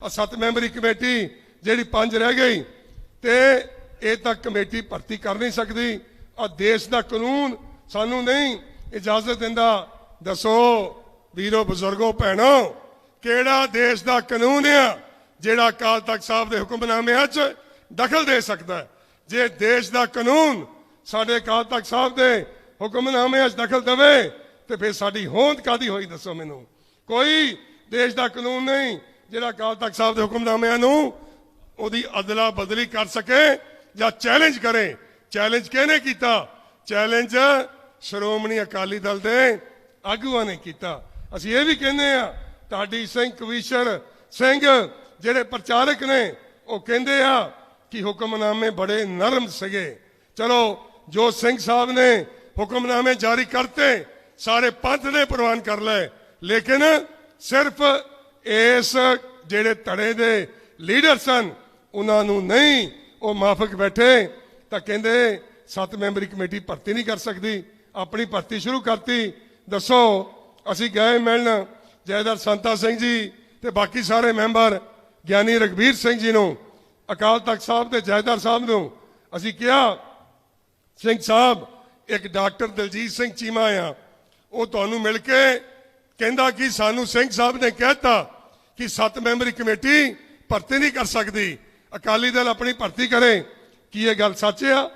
ਆ ਸੱਤ memory committee ਜਿਹੜੀ ਪੰਜ ਰਹਿ ਗਈ ਤੇ ਇਹ ਤਾਂ ਕਮੇਟੀ ਭਰਤੀ ਕਰ ਨਹੀਂ ਸਕਦੀ। ਆ ਦੇਸ਼ ਦਾ ਕਾਨੂੰਨ ਸਾਨੂੰ ਨਹੀਂ ਇਜਾਜ਼ਤ ਦਿੰਦਾ। ਦੱਸੋ ਵੀਰੋ ਬਜ਼ੁਰਗੋ ਭੈਣੋ, ਕਿਹੜਾ ਦੇਸ਼ ਦਾ ਕਾਨੂੰਨ ਆ ਜਿਹੜਾ ਅਕਾਲ ਤਖਤ ਸਾਹਿਬ ਦੇ ਹੁਕਮਨਾਮਿਆਂ 'ਚ ਦਖਲ ਦੇ ਸਕਦਾ ਜੇ ਦੇਸ਼ ਦਾ ਕਾਨੂੰਨ ਸਾਡੇ ਅਕਾਲ ਤਖਤ ਸਾਹਿਬ ਦੇ ਹੁਕਮਨਾਮਿਆਂ 'ਚ ਦਖਲ ਦੇਵੇ, ਤੇ ਫਿਰ ਸਾਡੀ ਹੋਂਦ ਕਾਦੀ ਹੋਈ ਦੱਸੋ ਮੈਨੂੰ? ਕੋਈ ਦੇਸ਼ ਦਾ ਕਾਨੂੰਨ ਨਹੀਂ ਜਿਹੜਾ ਅਕਾਲ ਤਖਤ ਸਾਹਿਬ ਦੇ ਹੁਕਮਨਾਮਿਆਂ ਨੂੰ ਉਹਦੀ ਅਦਲਾ ਬਦਲੀ ਕਰ ਸਕੇ ਜਾਂ ਚੈਲੰਜ ਕਰੇ। ਚੈਲੰਜ ਕਿਹਨੇ ਕੀਤਾ? ਚੈਲੰਜ ਸ਼੍ਰੋਮਣੀ ਅਕਾਲੀ ਦਲ ਦੇ ਆਗੂਆਂ ਨੇ ਕੀਤਾ। ਅਸੀਂ ਇਹ ਵੀ ਕਹਿੰਦੇ ਆ ਢਾਡੀ ਸਿੰਘ ਕਵੀਸ਼ਰ ਸਿੰਘ ਜਿਹੜੇ ਪ੍ਰਚਾਰਕ ਨੇ, ਉਹ ਕਹਿੰਦੇ ਆ ਕਿ ਹੁਕਮਨਾਮੇ ਬੜੇ ਨਰਮ ਸੀਗੇ। ਚਲੋ, ਜੋ ਸਿੰਘ ਸਾਹਿਬ ਨੇ ਹੁਕਮਨਾਮੇ ਜਾਰੀ ਕਰਤੇ, ਸਾਰੇ ਪੰਥ ਨੇ ਪ੍ਰਵਾਨ ਕਰ ਲਏ, ਲੇਕਿਨ ਸਿਰਫ ਇਸ ਜਿਹੜੇ ਧੜੇ ਦੇ ਲੀਡਰ ਸਨ, ਉਹਨਾਂ ਨੂੰ ਨਹੀਂ ਉਹ ਮਾਫਕ ਬੈਠੇ, ਤਾਂ ਕਹਿੰਦੇ ਸੱਤ ਮੈਂਬਰੀ ਕਮੇਟੀ ਭਰਤੀ ਨਹੀਂ ਕਰ ਸਕਦੀ, ਆਪਣੀ ਭਰਤੀ ਸ਼ੁਰੂ ਕਰਤੀ। ਦੱਸੋ, ਅਸੀਂ ਗਏ ਮਿਲਣ, ਜੈਦਰ ਸੰਤਾ ਸਿੰਘ ਜੀ ਤੇ ਬਾਕੀ ਸਾਰੇ ਮੈਂਬਰ, ਗਿਆਨੀ ਰਗਵੀਰ ਸਿੰਘ ਜੀ ਨੂੰ, ਅਕਾਲ ਤਖਤ ਸਾਹਿਬ ਤੇ ਜੈਦਰ ਸਾਹਿਬ ਨੂੰ, ਅਸੀਂ ਕਿਹਾ, ਸਿੰਘ ਸਾਹਿਬ, ਇੱਕ ਡਾਕਟਰ ਦਲਜੀਤ ਸਿੰਘ ਚੀਮਾ ਆ, ਉਹ ਤੁਹਾਨੂੰ ਮਿਲ ਕੇ ਕਹਿੰਦਾ ਕਿ ਸਾਨੂੰ ਸਿੰਘ ਸਾਹਿਬ ਨੇ ਕਹਿਤਾ ਕਿ ਸੱਤ ਮੈਂਬਰੀ ਕਮੇਟੀ ਭਰਤੀ ਨਹੀਂ ਕਰ ਸਕਦੀ। ਅਕਾਲੀ ਦਲ ਆਪਣੀ ਭਰਤੀ ਕਰੇ। ਕੀ ਇਹ ਗੱਲ ਸੱਚ ਆ?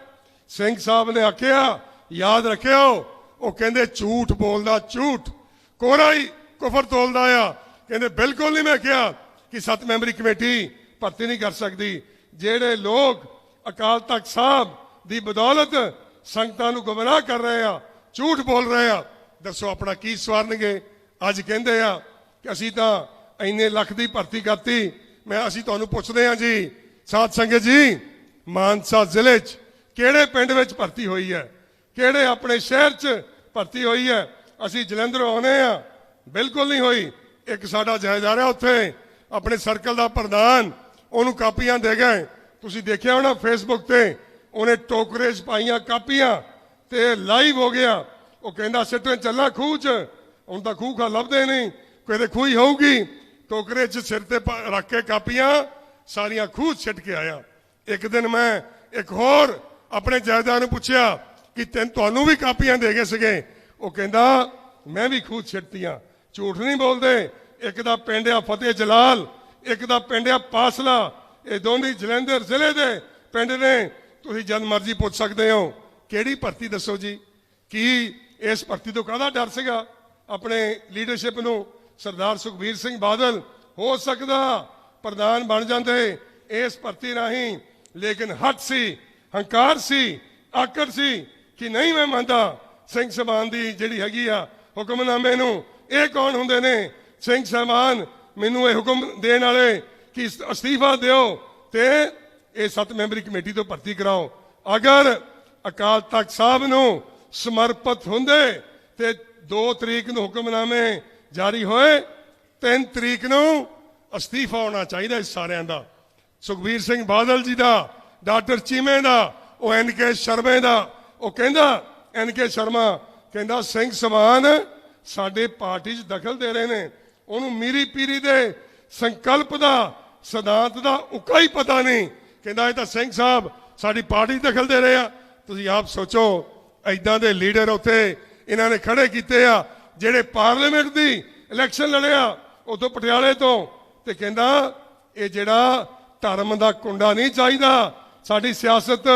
ਸਿੰਘ ਸਾਹਿਬ ਨੇ ਆਖਿਆ, ਯਾਦ ਰੱਖਿਓ, ਉਹ ਕਹਿੰਦੇ ਝੂਠ ਬੋਲਦਾ, ਝੂਠ। ਕੋਰਾ ਹੀ ਕੁਫਰ ਤੋਲਦਾ ਆ। ਕਹਿੰਦੇ ਬਿਲਕੁਲ ਨਹੀਂ ਮੈਂ ਕਿਹਾ ਕਿ ਸੱਤ ਮੈਂਬਰੀ ਕਮੇਟੀ ਭਰਤੀ ਨਹੀਂ ਕਰ ਸਕਦੀ। ਜਿਹੜੇ ਲੋਕ ਅਕਾਲ ਤਖਤ ਸਾਹਿਬ ਦੀ ਬਦੌਲਤ ਸੰਗਤਾਂ ਨੂੰ ਗਮਰਾਹ ਕਰ ਰਹੇ ਆ, ਝੂਠ ਬੋਲ ਰਹੇ ਆ, ਦੱਸੋ ਆਪਣਾ ਕੀ ਸਵਾਰਨਗੇ? ਅੱਜ ਕਹਿੰਦੇ ਆ ਕਿ ਅਸੀਂ ਤਾਂ ਇੰਨੇ ਲੱਖ ਦੀ ਭਰਤੀ ਕਰਤੀ। ਮੈਂ ਅਸੀਂ ਤੁਹਾਨੂੰ ਪੁੱਛਦੇ ਹਾਂ ਜੀ, ਸਾਧ ਸੰਗਤ ਜੀ, ਮਾਨਸਾ ਜ਼ਿਲ੍ਹੇ 'ਚ ਕਿਹੜੇ ਪਿੰਡ ਵਿੱਚ ਭਰਤੀ ਹੋਈ ਹੈ? ਕਿਹੜੇ ਆਪਣੇ ਸ਼ਹਿਰ 'ਚ ਭਰਤੀ ਹੋਈ ਹੈ? ਅਸੀਂ ਜਲੰਧਰ ਆਉਨੇ ਆ ਬਿਲਕੁਲ ਨਹੀਂ ਹੋਈ। ਇੱਕ ਸਾਡਾ ਜਾਇਦਾਰ ਹੈ ਉੱਥੇ, ਆਪਣੇ ਸਰਕਲ ਦਾ ਪ੍ਰਧਾਨ, ਉਹਨੂੰ ਕਾਪੀਆਂ ਦੇ ਗਏ। ਤੁਸੀਂ ਦੇਖਿਆ ਹੋਣਾ ਫੇਸਬੁੱਕ ਤੇ, ਉਹਨੇ ਟੋਕਰੇ 'ਚ ਪਾਈਆਂ ਕਾਪੀਆਂ ਤੇ ਲਾਈਵ ਹੋ ਗਿਆ। ਉਹ ਕਹਿੰਦਾ ਸਿੱਟਣ ਚੱਲਾ ਖੂਹ 'ਚ। ਹੁਣ ਤਾਂ ਖੂਹ ਖਾ ਲੱਭਦੇ ਨਹੀਂ। ਕਿਤੇ ਖੂਹੀ ਹੋਊਗੀ। ਟੋਕਰੇ 'ਚ ਸਿਰ ਤੇ ਰੱਖ ਕੇ ਕਾਪੀਆਂ, ਸਾਰੀਆਂ ਖੂਹ 'ਚ ਕੇ ਆਇਆ। ਇੱਕ ਦਿਨ ਮੈਂ ਇੱਕ ਹੋਰ ਆਪਣੇ ਜਾਇਦਾਰ ਨੂੰ ਪੁੱਛਿਆ ਕਿ ਤੈਨੂੰ ਤੁਹਾਨੂੰ ਵੀ ਕਾਪੀਆਂ ਦੇ ਗਏ ਸੀਗੇ? ਉਹ ਕਹਿੰਦਾ, ਮੈਂ ਵੀ ਖੂਹ 'ਚ ਝੂਠ ਨਹੀਂ ਬੋਲਦੇ। ਇੱਕ ਦਾ ਪਿੰਡ ਆ ਫਤਿਹ ਜਲਾਲ, ਇੱਕ ਦਾ ਪਿੰਡ ਆ ਪਾਸਲਾ। ਇਹ ਦੋਨੇ ਜਲੰਧਰ ਜ਼ਿਲ੍ਹੇ ਦੇ ਪਿੰਡ ਨੇ। ਤੁਸੀਂ ਜਦ ਮਰਜ਼ੀ ਪੁੱਛ ਸਕਦੇ ਹੋ। ਕਿਹੜੀ ਭਰਤੀ ਦੱਸੋ ਜੀ? ਕੀ ਇਸ ਭਰਤੀ ਤੋਂ ਕਾਹਦਾ ਡਰ ਸੀਗਾ? ਆਪਣੇ ਲੀਡਰਸ਼ਿਪ ਨੂੰ ਸਰਦਾਰ ਸੁਖਬੀਰ ਸਿੰਘ ਬਾਦਲ, ਹੋ ਸਕਦਾ ਪ੍ਰਧਾਨ ਬਣ ਜਾਂਦੇ ਇਸ ਭਰਤੀ ਰਾਹੀਂ, ਲੇਕਿਨ ਹੱਟ ਸੀ, ਹੰਕਾਰ ਸੀ, ਆਕੜ ਸੀ ਕਿ ਨਹੀਂ ਮੈਂ ਮੰਨਦਾ ਸਿੰਘ ਸਭਾਨ ਦੀ ਜਿਹੜੀ ਹੈਗੀ ਆ ਹੁਕਮਨਾਮੇ ਨੂੰ। ਇਹ ਕੌਣ ਹੁੰਦੇ ਨੇ? ਸਿੰਘ ਸਭਾਨ ਮੈਨੂੰ ਇਹ ਹੁਕਮ ਦੇਣ ਵਾਲੇ ਕਿ ਅਸਤੀਫਾ ਦਿਓ ਤੇ ਇਹ ਸੱਤ ਮੈਂਬਰੀ ਕਮੇਟੀ ਤੋਂ ਭਰਤੀ ਕਰਾਓ। ਅਗਰ ਅਕਾਲ ਤਖਤ ਸਾਹਿਬ ਨੂੰ ਸਮਰਪਿਤ ਹੁੰਦੇ ਤੇ 2 ਤਰੀਕ ਨੂੰ ਹੁਕਮਨਾਮੇ ਜਾਰੀ ਹੋਏ 3 ਤਰੀਕ ਨੂੰ ਅਸਤੀਫਾ ਹੋਣਾ ਚਾਹੀਦਾ ਇਸ ਸਾਰਿਆਂ ਦਾ। ਸੁਖਬੀਰ ਸਿੰਘ ਬਾਦਲ ਜੀ ਦਾ, ਡਾਕਟਰ ਚੀਮੇ ਦਾ, ਉਹ ਐਨ ਕੇ ਸ਼ਰਮੇ ਦਾ। ਉਹ ਕਹਿੰਦਾ, ਐਨ ਕੇ ਸ਼ਰਮਾ ਕਹਿੰਦਾ, ਸਿੰਘ ਸਮਾਨ ਸਾਡੇ ਪਾਰਟੀ 'ਚ ਦਖਲ ਦੇ ਰਹੇ ਨੇ। ਉਹਨੂੰ ਮੀਰੀ ਪੀਰੀ ਦੇ ਸੰਕਲਪ ਦਾ, ਸਿਧਾਂਤ ਦਾ ਉਕਾ ਹੀ ਪਤਾ ਨਹੀਂ। ਕਹਿੰਦਾ, ਇਹ ਤਾਂ ਸਿੰਘ ਸਾਹਿਬ ਸਾਡੀ ਪਾਰਟੀ 'ਚ ਦਖਲ ਦੇ ਰਹੇ ਆ। ਤੁਸੀਂ ਆਪ ਸੋਚੋ ਐਦਾਂ ਦੇ ਲੀਡਰ ਉੱਥੇ ਇਹਨਾਂ ਨੇ ਖੜੇ ਕੀਤੇ ਆ। ਜਿਹੜੇ ਪਾਰਲੀਮੈਂਟ ਦੀ ਇਲੈਕਸ਼ਨ ਲੜਿਆ ਉਦੋਂ ਪਟਿਆਲੇ ਤੋਂ ਤੇ ਕਹਿੰਦਾ, ਇਹ ਜਿਹੜਾ ਧਰਮ ਦਾ ਕੁੰਡਾ ਨਹੀਂ ਚਾਹੀਦਾ, ਸਾਡੀ ਸਿਆਸਤ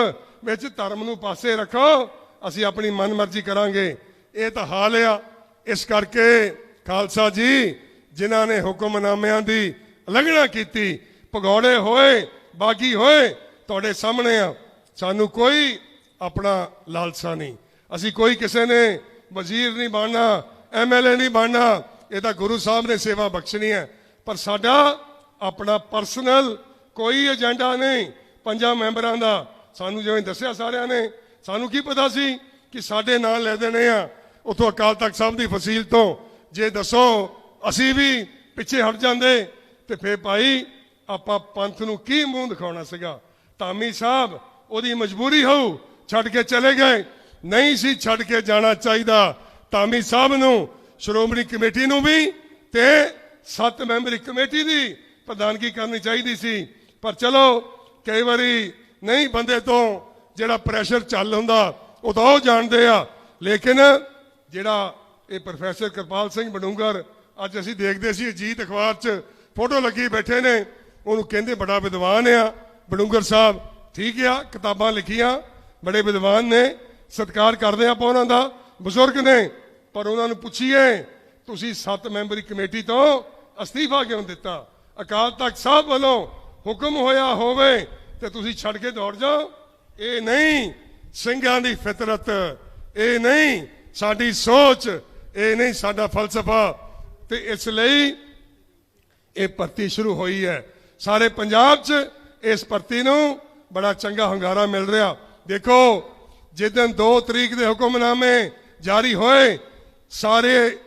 ਵਿੱਚ ਧਰਮ ਨੂੰ ਪਾਸੇ ਰੱਖੋ, ਅਸੀਂ ਆਪਣੀ ਮਨਮਰਜ਼ੀ ਕਰਾਂਗੇ। ਇਹ ਤਾਂ ਹਾਲ ਆ। ਇਸ ਕਰਕੇ ਖਾਲਸਾ ਜੀ, ਜਿਨ੍ਹਾਂ ਨੇ ਹੁਕਮਨਾਮਿਆਂ ਦੀ ਉਲੰਘਣਾ ਕੀਤੀ, ਭਗੌੜੇ ਹੋਏ, ਬਾਗੀ ਹੋਏ, ਤੁਹਾਡੇ ਸਾਹਮਣੇ ਆ। ਸਾਨੂੰ ਕੋਈ ਆਪਣਾ ਲਾਲਸਾ ਨਹੀਂ। ਅਸੀਂ ਕੋਈ ਕਿਸੇ ਨੇ ਵਜ਼ੀਰ ਨਹੀਂ ਬਣਨਾ ਐਮਐਲਏ ਨਹੀਂ ਬਣਨਾ। ਇਹ ਤਾਂ ਗੁਰੂ ਸਾਹਿਬ ਨੇ ਸੇਵਾ ਬਖਸ਼ਣੀ ਹੈ। ਪਰ ਸਾਡਾ ਆਪਣਾ ਪਰਸਨਲ ਕੋਈ ਏਜੰਡਾ ਨਹੀਂ। ਪੰਜਾਂ ਮੈਂਬਰਾਂ ਦਾ। ਸਾਨੂੰ ਜਿਵੇਂ ਦੱਸਿਆ ਸਾਰਿਆਂ ਨੇ, ਸਾਨੂੰ ਕੀ ਪਤਾ ਸੀ ਕਿ ਸਾਡੇ ਨਾਂ ਲੈ ਦੇਣੇ ਆ। ਉਥੋਂ ਅਕਾਲ ਤਖਤ ਸਾਹਿਬ ਦੀ ਫਸੀਲ ਤੋਂ। ਜੇ ਦੱਸੋ, ਅਸੀਂ ਵੀ ਪਿੱਛੇ ਹਟ ਜਾਂਦੇ। ਤੇ ਫੇਰ ਭਾਈ, ਆਪਾਂ ਪੰਥ ਨੂੰ ਕੀ ਮੂੰਹ ਦਿਖਾਉਣਾ ਸੀਗਾ? ਧਾਮੀ ਸਾਹਿਬ, ਉਹਦੀ ਮਜਬੂਰੀ ਹੋਊ, ਛੱਡ ਕੇ ਚਲੇ ਗਏ। ਨਹੀਂ ਸੀ ਛੱਡ ਕੇ ਜਾਣਾ ਚਾਹੀਦਾ। ਧਾਮੀ ਸਾਹਿਬ ਨੂੰ, ਸ਼੍ਰੋਮਣੀ ਕਮੇਟੀ ਨੂੰ ਵੀ ਤੇ ਸੱਤ ਮੈਂਬਰੀ ਕਮੇਟੀ ਦੀ ਪ੍ਰਧਾਨਗੀ ਕਰਨੀ ਚਾਹੀਦੀ ਸੀ। ਪਰ ਚਲੋ, ਕਈ ਵਾਰੀ ਨਹੀਂ ਬੰਦੇ ਤੋਂ ਜਿਹੜਾ ਪ੍ਰੈਸ਼ਰ ਚੱਲ ਹੁੰਦਾ, ਉਹ ਤਾਂ ਉਹ ਜਾਣਦੇ ਆ। ਲੇਕਿਨ ਜਿਹੜਾ ਇਹ ਪ੍ਰੋਫੈਸਰ ਕਿਰਪਾਲ ਸਿੰਘ ਬਡੂੰਗਰ ਅੱਜ ਅਸੀਂ ਦੇਖਦੇ ਸੀ ਅਜੀਤ ਅਖਬਾਰ 'ਚ ਫੋਟੋ ਲੱਗੀ ਬੈਠੇ ਨੇ, ਉਹਨੂੰ ਕਹਿੰਦੇ ਬੜਾ ਵਿਦਵਾਨ ਆ। ਬਡੂੰਗਰ ਸਾਹਿਬ, ਠੀਕ ਆ, ਕਿਤਾਬਾਂ ਲਿਖੀਆਂ, ਬੜੇ ਵਿਦਵਾਨ ਨੇ, ਸਤਿਕਾਰ ਕਰਦੇ ਆਪਾਂ ਉਹਨਾਂ ਦਾ। ਬਜ਼ੁਰਗ ਨੇ ਪਰ ਉਹਨਾਂ ਨੂੰ ਪੁੱਛੀਏ, ਤੁਸੀਂ ਸੱਤ ਮੈਂਬਰੀ ਕਮੇਟੀ ਤੋਂ ਅਸਤੀਫਾ ਕਿਉਂ ਦਿੱਤਾ? ਅਕਾਲ ਤਖਤ ਸਾਹਿਬ ਵੱਲੋਂ ਹੁਕਮ ਹੋਇਆ ਹੋਵੇ ਤੇ ਤੁਸੀਂ ਛੱਡ ਕੇ ਦੌੜ ਜਾਓ। ਇਹ ਨਹੀਂ ਸਿੰਘਾਂ ਦੀ ਫਿਤਰਤ, ਇਹ ਨਹੀਂ ਸਾਡੀ ਸੋਚ, ਇਹ ਨਹੀਂ ਸਾਡਾ ਫਲਸਫਾ। ਤੇ ਇਸ ਲਈ ਇਹ ਭਰਤੀ ਸ਼ੁਰੂ ਹੋਈ ਹੈ। ਸਾਰੇ ਪੰਜਾਬ 'ਚ ਇਸ ਭਰਤੀ ਨੂੰ ਬੜਾ ਚੰਗਾ ਹੰਗਾਰਾ ਮਿਲ ਰਿਹਾ। ਦੇਖੋ ਜਿੱਦਨ 2 ਤਰੀਕ ਦੇ ਹੁਕਮਨਾਮੇ ਜਾਰੀ ਹੋਏ ਸਾਰੇ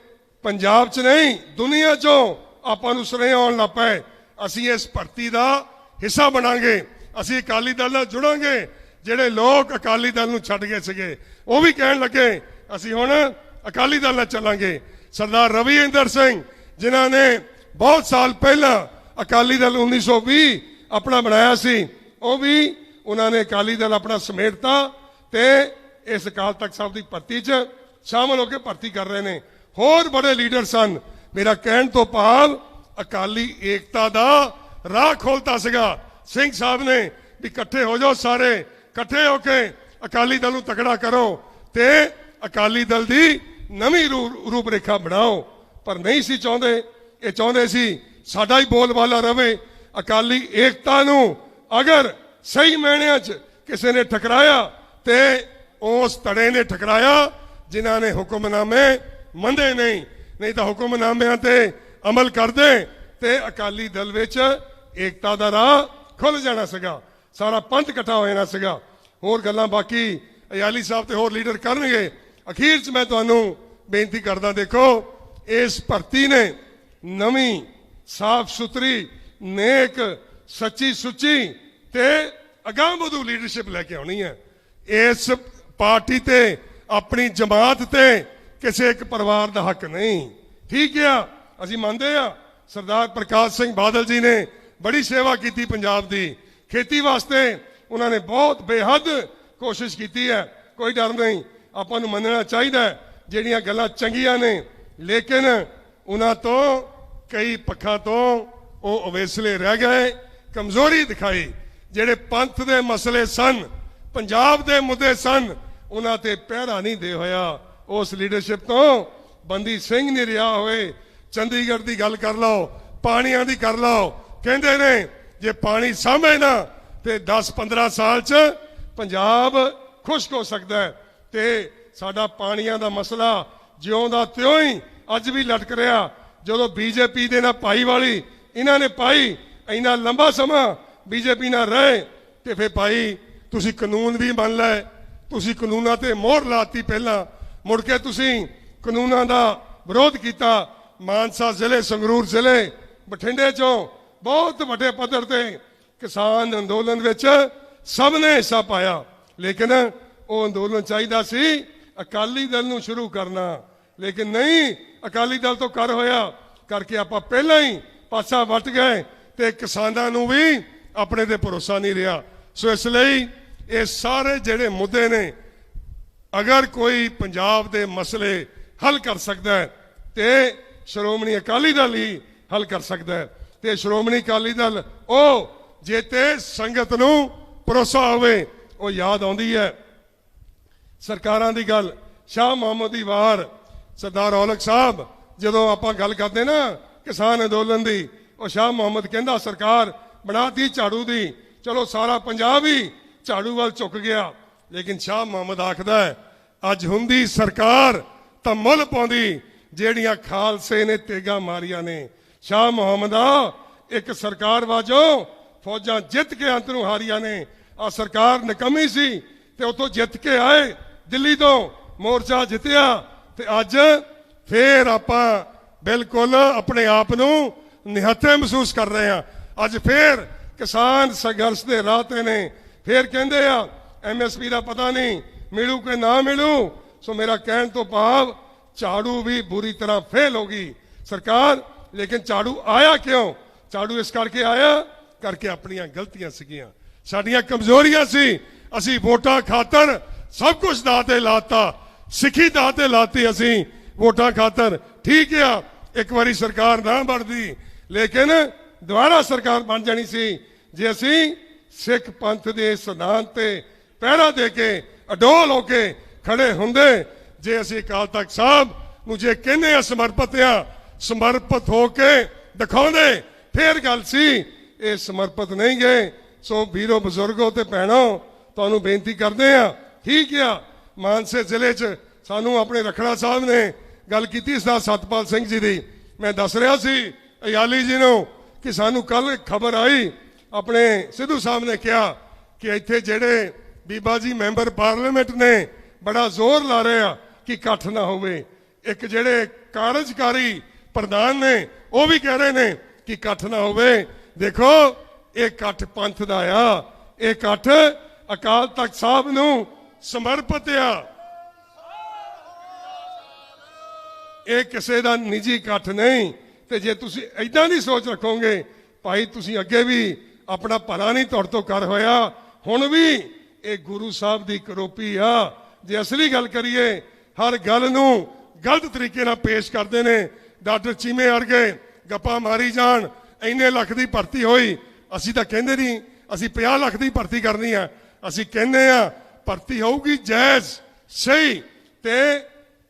ਪੰਜਾਬ 'ਚ ਨਹੀਂ, ਦੁਨੀਆ 'ਚੋਂ ਆਪਾਂ ਨੂੰ ਸੁਨੇਹਾ ਆਉਣ ਲੱਗ ਪਏ। ਅਸੀਂ ਇਸ ਭਰਤੀ ਦਾ ਹਿੱਸਾ ਬਣਾਂਗੇ। ਅਸੀਂ ਅਕਾਲੀ ਦਲ ਨਾਲ ਜੁੜਾਂਗੇ। ਜਿਹੜੇ ਲੋਕ ਅਕਾਲੀ ਦਲ ਨੂੰ ਛੱਡ ਗਏ ਸੀਗੇ, ਉਹ ਵੀ ਕਹਿਣ ਲੱਗੇ, ਅਸੀਂ ਹੁਣ ਅਕਾਲੀ ਦਲ ਨਾਲ ਚੱਲਾਂਗੇ। ਸਰਦਾਰ ਰਵੀਂਦਰ ਸਿੰਘ, ਜਿਨ੍ਹਾਂ ਨੇ ਬਹੁਤ ਸਾਲ ਪਹਿਲਾਂ ਅਕਾਲੀ ਦਲ 1920 ਆਪਣਾ ਬਣਾਇਆ ਸੀ, ਉਹ ਵੀ ਉਹਨਾਂ ਨੇ ਅਕਾਲੀ ਦਲ ਆਪਣਾ ਸਮੇਟਤਾ ਤੇ ਇਸ ਅਕਾਲ ਤਖਤ ਸਾਹਿਬ ਦੀ ਭਰਤੀ 'ਚ ਸ਼ਾਮਲ ਹੋ ਕੇ ਭਰਤੀ ਕਰ ਰਹੇ ਨੇ। ਹੋਰ ਬੜੇ ਲੀਡਰ ਸਨ। ਮੇਰਾ ਕਹਿਣ ਤੋਂ ਭਾਵ ਅਕਾਲੀ ਏਕਤਾ ਦਾ ਰਾਹ ਖੋਲਤਾ ਸੀਗਾ। ਸਿੰਘ ਸਾਹਿਬ ਨੇ ਵੀ ਇਕੱਠੇ ਹੋ ਜਾਓ ਸਾਰੇ, ਇਕੱਠੇ ਹੋ ਕੇ ਅਕਾਲੀ ਦਲ ਨੂੰ ਤਕੜਾ ਕਰੋ ਤੇ ਅਕਾਲੀ ਦਲ ਦੀ ਨਵੀਂ ਰੂ- ਰੂਪ ਰੇਖਾ ਬਣਾਓ। ਪਰ ਨਹੀਂ ਸੀ ਚਾਹੁੰਦੇ, ਇਹ ਚਾਹੁੰਦੇ ਸੀ ਸਾਡਾ ਹੀ ਬੋਲਬਾਲਾ ਰਵੇ। ਅਕਾਲੀ ਏਕਤਾ ਨੂੰ ਅਗਰ ਸਹੀ ਮਾਇਨਿਆਂ 'ਚ ਕਿਸੇ ਨੇ ਠਕਰਾਇਆ ਤੇ ਉਸ ਧੜੇ ਨੇ ਠਕਰਾਇਆ ਜਿਨ੍ਹਾਂ ਨੇ ਹੁਕਮਨਾਮੇ ਮੰਦੇ ਨਹੀਂ ਨਹੀਂ ਤਾਂ ਹੁਕਮਨਾਮਿਆਂ ਤੇ ਅਮਲ ਕਰਦੇ ਤੇ ਅਕਾਲੀ ਦਲ ਵਿੱਚ ਏਕਤਾ ਦਾ ਰਾਹ ਖੁੱਲ ਜਾਣਾ ਸੀਗਾ। ਸਾਰਾ ਪੰਥ ਇਕੱਠਾ ਹੋ ਜਾਣਾ ਸੀਗਾ। ਹੋਰ ਗੱਲਾਂ ਬਾਕੀ ਅਯਾਲੀ ਸਾਹਿਬ ਤੇ ਹੋਰ ਲੀਡਰ ਕਰਨਗੇ। ਅਖੀਰ 'ਚ ਮੈਂ ਤੁਹਾਨੂੰ ਬੇਨਤੀ ਕਰਦਾ, ਦੇਖੋ, ਇਸ ਭਰਤੀ ਨੇ ਨਵੀਂ ਸਾਫ਼ ਸੁਥਰੀ ਨੇਕ, ਸੱਚੀ ਸੁੱਚੀ ਤੇ ਅਗਾਂਹ ਵਧੂ ਲੀਡਰਸ਼ਿਪ ਲੈ ਕੇ ਆਉਣੀ ਹੈ। ਇਸ ਪਾਰਟੀ ਤੇ ਆਪਣੀ ਜਮਾਤ ਤੇ ਕਿਸੇ ਇੱਕ ਪਰਿਵਾਰ ਦਾ ਹੱਕ ਨਹੀਂ। ਠੀਕ ਆ? ਅਸੀਂ ਮੰਨਦੇ ਆ। ਸਰਦਾਰ ਪ੍ਰਕਾਸ਼ ਸਿੰਘ ਬਾਦਲ ਜੀ ਨੇ ਬੜੀ ਸੇਵਾ ਕੀਤੀ ਪੰਜਾਬ ਦੀ। ਖੇਤੀ ਵਾਸਤੇ ਉਹਨਾਂ ਨੇ ਬਹੁਤ ਬੇਹੱਦ ਕੋਸ਼ਿਸ਼ ਕੀਤੀ ਹੈ। ਕੋਈ ਡਰ ਨਹੀਂ। ਆਪਾਂ ਨੂੰ ਮੰਨਣਾ ਚਾਹੀਦਾ ਜਿਹੜੀਆਂ ਗੱਲਾਂ ਚੰਗੀਆਂ ਨੇ, ਲੇਕਿਨ ਉਹਨਾਂ ਤੋਂ ਕਈ ਪੱਖਾਂ ਤੋਂ ਉਹ ਅਵੇਸਲੇ ਰਹਿ ਗਏ, ਕਮਜ਼ੋਰੀ ਦਿਖਾਈ। ਜਿਹੜੇ ਪੰਥ ਦੇ ਮਸਲੇ ਸਨ, ਪੰਜਾਬ ਦੇ ਮੁੱਦੇ ਸਨ ਉਹਨਾਂ ਤੇ ਪਹਿਰਾ ਨਹੀਂ ਦੇ ਹੋਇਆ। ਉਸ ਲੀਡਰਸ਼ਿਪ ਤੋਂ ਬੰਦੀ ਸਿੰਘ ਨਹੀਂ ਰਿਹਾ ਹੋਏ ਚੰਡੀਗੜ੍ਹ ਦੀ ਗੱਲ ਕਰ ਲਓ, ਪਾਣੀਆਂ ਦੀ ਕਰ ਲਓ। ਕਹਿੰਦੇ ਨੇ, ਜੇ ਪਾਣੀ ਸਾਂਭੇ ਨਾ, ਤੇ 10-15 ਸਾਲ ਚ ਪੰਜਾਬ ਖੁਸ਼ਕ ਹੋ ਸਕਦਾ ਹੈ। ਤੇ ਸਾਡਾ ਪਾਣੀਆਂ ਦਾ ਮਸਲਾ ਜਿਉਂ ਦਾ ਤਿਉਂ ਹੀ ਅੱਜ ਵੀ ਲਟਕ ਰਿਹਾ। ਜਦੋਂ ਬੀਜੇਪੀ ਦੇ ਨਾਲ ਪਾਈ ਵਾਲੀ ਇਹਨਾਂ ਨੇ ਪਾਈ, ਇੰਨਾ ਲੰਬਾ ਸਮਾਂ ਬੀਜੇਪੀ ਨਾਲ ਰਹੇ, ਤੇ ਫੇ ਭਾਈ, ਤੁਸੀਂ ਕਾਨੂੰਨ ਵੀ ਮੰਨ ਲਏ। ਤੁਸੀਂ ਕਾਨੂੰਨਾਂ ਤੇ ਮੋਹਰ ਲਾਤੀ ਪਹਿਲਾਂ। ਮੁੜ ਕੇ ਤੁਸੀਂ ਕਾਨੂੰਨਾਂ ਦਾ ਵਿਰੋਧ ਕੀਤਾ। ਮਾਨਸਾ ਜ਼ਿਲ੍ਹੇ, ਸੰਗਰੂਰ ਜ਼ਿਲ੍ਹੇ, ਬਠਿੰਡੇ ਚੋਂ ਬਹੁਤ ਵੱਡੇ ਪੱਧਰ ਤੇ ਕਿਸਾਨ ਅੰਦੋਲਨ ਵਿੱਚ ਸਭ ਨੇ ਹਿੱਸਾ ਪਾਇਆ। ਲੇਕਿਨ ਉਹ ਅੰਦੋਲਨ ਚਾਹੀਦਾ ਸੀ, ਅਕਾਲੀ ਦਲ ਨੂੰ ਸ਼ੁਰੂ ਕਰਨਾ। ਲੇਕਿਨ ਨਹੀਂ, ਅਕਾਲੀ ਦਲ ਤੋਂ ਕਰ ਹੋਇਆ, ਕਰਕੇ ਆਪਾਂ ਪਹਿਲਾਂ ਹੀ ਪਾਸਾ ਵੱਟ ਗਏ ਤੇ ਕਿਸਾਨਾਂ ਨੂੰ ਵੀ ਆਪਣੇ ਤੇ ਭਰੋਸਾ ਨਹੀਂ ਰਿਹਾ। ਸੋ ਇਸ ਲਈ ਇਹ ਸਾਰੇ ਜਿਹੜੇ ਮੁੱਦੇ ਨੇ, ਅਗਰ ਕੋਈ ਪੰਜਾਬ ਦੇ ਮਸਲੇ ਹੱਲ ਕਰ ਸਕਦਾ ਹੈ, ਤੇ ਸ਼੍ਰੋਮਣੀ ਅਕਾਲੀ ਦਲ ਹੀ ਹੱਲ ਕਰ ਸਕਦਾ ਹੈ। ਤੇ ਸ਼੍ਰੋਮਣੀ ਅਕਾਲੀ ਦਲ, ਉਹ ਜੇ ਤੇ ਸੰਗਤ ਨੂੰ ਭਰੋਸਾ ਹੋਵੇ, ਉਹ ਯਾਦ ਆਉਂਦੀ ਹੈ। ਸਰਕਾਰਾਂ ਦੀ ਗੱਲ, ਸ਼ਾਹ ਮੁਹੰਮਦ ਦੀ ਵਾਰ, ਸਰਦਾਰ ਔਲਖ ਸਾਹਿਬ, ਜਦੋਂ ਆਪਾਂ ਗੱਲ ਕਰਦੇ ਨਾ, ਕਿਸਾਨ ਅੰਦੋਲਨ ਦੀ, ਉਹ ਸ਼ਾਹ ਮੁਹੰਮਦ ਕਹਿੰਦਾ, ਸਰਕਾਰ ਬਣਾਤੀ ਝਾੜੂ ਦੀ, ਚਲੋ ਸਾਰਾ ਪੰਜਾਬ ਹੀ ਝਾੜੂ ਵੱਲ ਝੁਕ ਗਿਆ। ਲੇਕਿਨ ਸ਼ਾਹ ਮੁਹੰਮਦ ਆਖਦਾ ਹੈ, ਅੱਜ ਹੁੰਦੀ ਸਰਕਾਰ ਤਾਂ ਮੁੱਲ ਪਾਉਂਦੀ, ਜਿਹੜੀਆਂ ਖਾਲਸੇ ਨੇ ਤੇਗਾ ਮਾਰੀਆਂ ਨੇ। ਸ਼ਾਹ ਮੁਹੰਮਦ ਆ, ਇੱਕ ਸਰਕਾਰ ਵਾਜੋਂ ਫੌਜਾਂ ਜਿੱਤ ਕੇ ਅੰਤ ਨੂੰ ਹਾਰੀਆਂ ਨੇ। ਆ ਸਰਕਾਰ ਨਿਕੰਮੀ ਸੀ ਤੇ ਉਤੋਂ ਜਿੱਤ ਕੇ ਆਏ, ਦਿੱਲੀ ਤੋਂ ਮੋਰਚਾ ਜਿੱਤਿਆ ਤੇ ਅੱਜ ਫੇਰ ਆਪਾਂ ਬਿਲਕੁਲ ਆਪਣੇ ਆਪ ਨੂੰ ਨਿਹੱਥੇ ਮਹਿਸੂਸ ਕਰ ਰਹੇ ਹਾਂ। ਅੱਜ ਫੇਰ ਕਿਸਾਨ ਸੰਘਰਸ਼ ਦੇ ਰਾਹ ਤੇ ਨੇ। ਫੇਰ ਕਹਿੰਦੇ ਆ ਐਮਐਸਪੀ ਦਾ ਪਤਾ ਨਹੀਂ, ਮਿਲੂ ਕਿ ਨਾ ਮਿਲੂ? ਸੋ ਮੇਰਾ ਕਹਿਣ ਤੋਂ ਭਾਵ, ਝਾੜੂ ਵੀ ਬੁਰੀ ਤਰ੍ਹਾਂ ਫੇਲ ਹੋ ਗਈ। ਸਰਕਾਰ, ਲੇਕਿਨ ਝਾੜੂ ਆਇਆ ਕਿਉਂ? ਝਾੜੂ ਇਸ ਕਰਕੇ ਆਇਆ, ਕਰਕੇ ਆਪਣੀਆਂ ਗਲਤੀਆਂ ਸੀਗੀਆਂ। ਸਾਡੀਆਂ ਕਮਜ਼ੋਰੀਆਂ ਸੀ, ਅਸੀਂ ਵੋਟਾਂ ਖਾਤਰ ਸਭ ਕੁਝ ਦਾਅ ਤੇ ਲਾਤਾ, ਸਿੱਖੀ ਦਾਅ ਤੇ ਲਾਤੀ ਅਸੀਂ ਵੋਟਾਂ ਖਾਤਰ। ਠੀਕ ਆ, ਇੱਕ ਵਾਰੀ ਸਰਕਾਰ ਨਾ ਬਣਦੀ, ਲੇਕਿਨ ਦੁਬਾਰਾ ਸਰਕਾਰ ਬਣ ਜਾਣੀ ਸੀ। ਜੇ ਅਸੀਂ ਸਿੱਖ ਪੰਥ ਦੇ ਸਿਧਾਂਤ ਤੇ ਪਹਿਰਾ ਦੇ ਕੇ, ਅਡੋਲ ਹੋ ਕੇ ਖੜੇ ਹੁੰਦੇ। ਜੇ ਅਸੀਂ ਅਕਾਲ ਤਖਤ ਸਾਹਿਬ ਨੂੰ ਜੇ ਕਹਿੰਦੇ ਆ ਸਮਰਪਿਤ ਆ ਸਮਰਪਿਤ ਹੋ ਕੇ ਦਿਖਾਉਂਦੇ, ਫੇਰ ਗੱਲ ਸੀ, ਇਹ ਸਮਰਪਿਤ ਨਹੀਂ ਗਏ। ਸੋ ਵੀਰੋ, ਬਜ਼ੁਰਗੋ ਤੇ ਭੈਣੋ, ਤੁਹਾਨੂੰ ਬੇਨਤੀ ਕਰਦੇ ਆ ਠੀਕ ਆ, ਮਾਨਸੇ ਜ਼ਿਲ੍ਹੇ 'ਚ ਸਾਨੂੰ ਆਪਣੇ ਰਖੜਾ ਸਾਹਿਬ ਨੇ ਗੱਲ ਕੀਤੀ ਸਾ ਸਤਪਾਲ ਸਿੰਘ ਜੀ ਦੀ। ਮੈਂ ਦੱਸ ਰਿਹਾ ਸੀ, ਅਯਾਲੀ ਜੀ ਨੂੰ, ਕਿ ਸਾਨੂੰ ਕੱਲ ਖਬਰ ਆਈ ਆਪਣੇ ਸਿੱਧੂ ਸਾਹਿਬ ਨੇ ਕਿਹਾ ਕਿ ਇੱਥੇ ਜਿਹੜੇ ਬੀਬਾ ਜੀ ਮੈਂਬਰ ਪਾਰਲੀਮੈਂਟ ਨੇ ਬੜਾ ਜ਼ੋਰ ਲਾ ਰਹੇ ਆ ਕਿ ਇਕੱਠ ਨਾ ਹੋਵੇ। ਇੱਕ ਜਿਹੜੇ ਕਾਰਜਕਾਰੀ ਪ੍ਰਧਾਨ ਨੇ, ਉਹ ਵੀ ਕਹਿ ਰਹੇ ਨੇ ਕਿ ਇਕੱਠ ਨਾ ਹੋਵੇ। ਦੇਖੋ, ਇਹ ਇਕੱਠ ਪੰਥ ਦਾ ਆ। ਇਹ ਇਕੱਠ ਅਕਾਲ ਤਖਤ ਸਾਹਿਬ ਨੂੰ ਸਮਰਪਿਤ ਆ। ਇਹ ਕਿਸੇ ਦਾ ਨਿੱਜੀ ਇਕੱਠ ਨਹੀਂ। ਤੇ ਜੇ ਤੁਸੀਂ ਐਦਾਂ ਦੀ ਸੋਚ ਰੱਖੋਗੇ, ਭਾਈ ਤੁਸੀਂ ਅੱਗੇ ਵੀ ਆਪਣਾ ਭਲਾ ਨਹੀਂ ਤੁਹਾਡੇ ਤੋਂ ਕਰ ਹੋਇਆ। ਹੁਣ ਵੀ ਇਹ ਗੁਰੂ ਸਾਹਿਬ ਦੀ ਕਰੋਪੀ ਆ। ਜੇ ਅਸਲੀ ਗੱਲ ਕਰੀਏ, ਹਰ ਗੱਲ ਨੂੰ ਗਲਤ ਤਰੀਕੇ ਨਾਲ ਪੇਸ਼ ਕਰਦੇ ਨੇ। ਡਾਕਟਰ ਚੀਮੇ ਅਰਗੇ ਗੱਪਾਂ ਮਾਰੀ ਜਾਣ, ਇੰਨੇ ਲੱਖ ਦੀ ਭਰਤੀ ਹੋਈ, ਅਸੀਂ ਤਾਂ ਕਹਿੰਦੇ ਨਹੀਂ, ਅਸੀਂ 50 ਲੱਖ ਦੀ ਭਰਤੀ ਕਰਨੀ ਆ। ਅਸੀਂ ਕਹਿੰਦੇ ਆ, ਭਰਤੀ ਹੋਊਗੀ ਜਾਇਜ਼, ਸਹੀ ਤੇ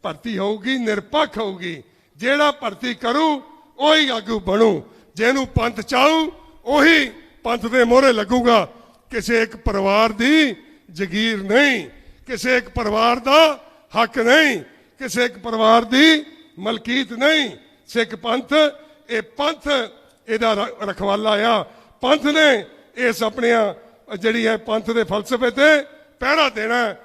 ਭਰਤੀ ਹੋਊਗੀ, ਨਿਰਪੱਖ ਹੋਊਗੀ। ਜਿਹੜਾ ਭਰਤੀ ਕਰੂ, ਉਹੀ ਆਗੂ ਬਣੂ। ਜਿਹਨੂੰ ਪੰਥ ਚਾਹੂ, ਉਹੀ ਪੰਥ ਦੇ ਮੋਹਰੇ ਲੱਗੂਗਾ। ਕਿਸੇ ਇੱਕ ਪਰਿਵਾਰ ਦੀ ਜ਼ਗੀਰ ਨਹੀਂ। ਕਿਸੇ ਇੱਕ ਪਰਿਵਾਰ ਦਾ ਹੱਕ ਨਹੀਂ। ਕਿਸੇ ਇੱਕ ਪਰਿਵਾਰ ਦੀ ਮਲਕੀਤ ਨਹੀਂ। ਸਿੱਖ ਪੰਥ, ਇਹ ਪੰਥ ਇਹਦਾ ਰਖਵਾਲਾ ਆ। ਪੰਥ ਨੇ ਇਸ ਆਪਣੀਆਂ ਜਿਹੜੀ ਹੈ ਪੰਥ ਦੇ ਫਲਸਫੇ ਤੇ ਪਹਿਰਾ ਦੇਣਾ